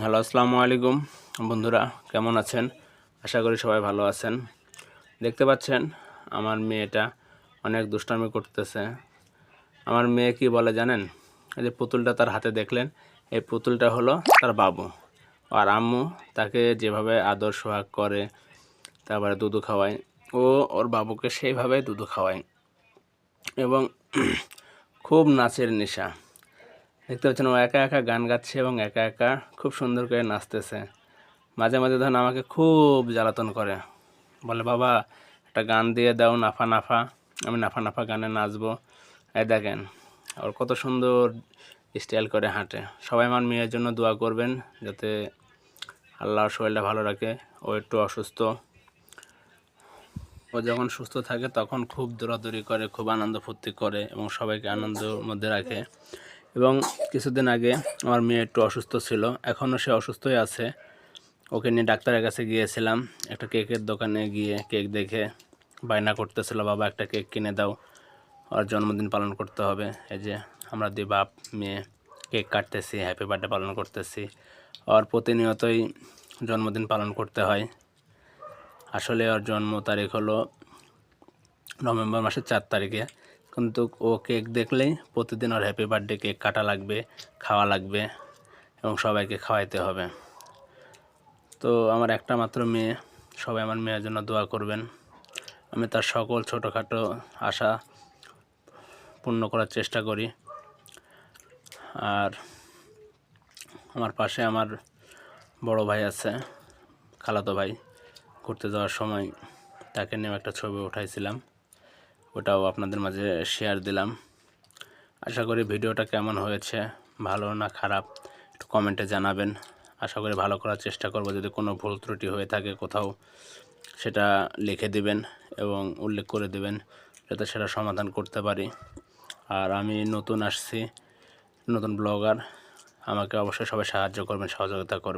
Hello, আসসালামু আলাইকুম। বন্ধুরা, কেমন আছেন? আশা করি সবাই ভালো আছেন। দেখতে পাচ্ছেন, আমার মেয়েটা অনেক দুষ্টামি করতেছে। আমার মেয়ে কি বলে জানেন? এই যে পুতুলটা তার হাতে দেখলেন, এই পুতুলটা হলো তার বাবু। আর আম্মু তাকে যেভাবে আদর সোহাগ করে, তারপরে দুধু খাওয়ায়, ও ওর বাবুকে সেইভাবে দুধু খাওয়ায়। এবং খুব নাচের নেশা। দেখতে পাচ্ছেন ও একা একা গান গাচ্ছে এবং একা একা খুব সুন্দর করে নাচতেছে। মাঝে মাঝে ধরুন আমাকে খুব জ্বালাতন করে। বলে, বাবা, একটা গান দিয়ে দাও, নাফা নাফা, আমি নাফা নাফা গানে নাচবো। এই দেখেন, ওর কত সুন্দর স্টাইল করে হাঁটে। সবাই আমার মেয়ের জন্য দোয়া করবেন যাতে আল্লাহর শরীরটা ভালো রাখে। ও একটু অসুস্থ। ও যখন সুস্থ থাকে তখন খুব দৌড়াদৌড়ি করে, খুব আনন্দ ফুর্তি করে এবং সবাইকে আনন্দের মধ্যে রাখে। এবং কিছুদিন আগে আমার মেয়ে একটু অসুস্থ ছিল এখনও সে অসুস্থই আছে। ওকে নিয়ে ডাক্তারের কাছে গিয়েছিলাম, একটা কেকের দোকানে গিয়ে কেক দেখে বায়না করতেছিল, বাবা, একটা কেক কিনে দাও, ওর জন্মদিন পালন করতে হবে। এই যে আমরা দুই বাপ মেয়ে কেক কাটতেছি হ্যাপি বার্থডে পালন করতেছি। আর প্রতিনিয়তই জন্মদিন পালন করতে হয়। আসলে ওর জন্ম তারিখ হলো নভেম্বর মাসের চার তারিখে। কিন্তু ও কেক দেখলেই প্রতিদিন ওর হ্যাপি বার্থডে কেক কাটা লাগবে, খাওয়া লাগবে এবং সবাইকে খাওয়াইতে হবে। তো আমার একটা মাত্র মেয়ে, সবাই আমার মেয়ের জন্য দোয়া করবেন। আমি তার সকল ছোটোখাটো আশা পূর্ণ করার চেষ্টা করি। আর আমার পাশে আমার বড় ভাই আছে, খালাতো ভাই। ঘুরতে যাওয়ার সময় তাকে নিয়ে একটা ছবি উঠাইছিলাম। ওটাও আপনাদের মাঝে শেয়ার দিলাম। আশা করি ভিডিওটা কেমন হয়েছে, ভালো না খারাপ, একটু কমেন্টে জানাবেন। আশা করি ভালো করার চেষ্টা করব, যদি কোনো ভুল ত্রুটি হয়ে থাকে কোথাও, সেটা লিখে দিবেন এবং উল্লেখ করে দিবেন, যাতে সেটা সমাধান করতে পারি। আর আমি নতুন আসছি, নতুন ব্লগার আমাকে অবশ্যই সবাই সাহায্য করবেন, সহযোগিতা করবেন।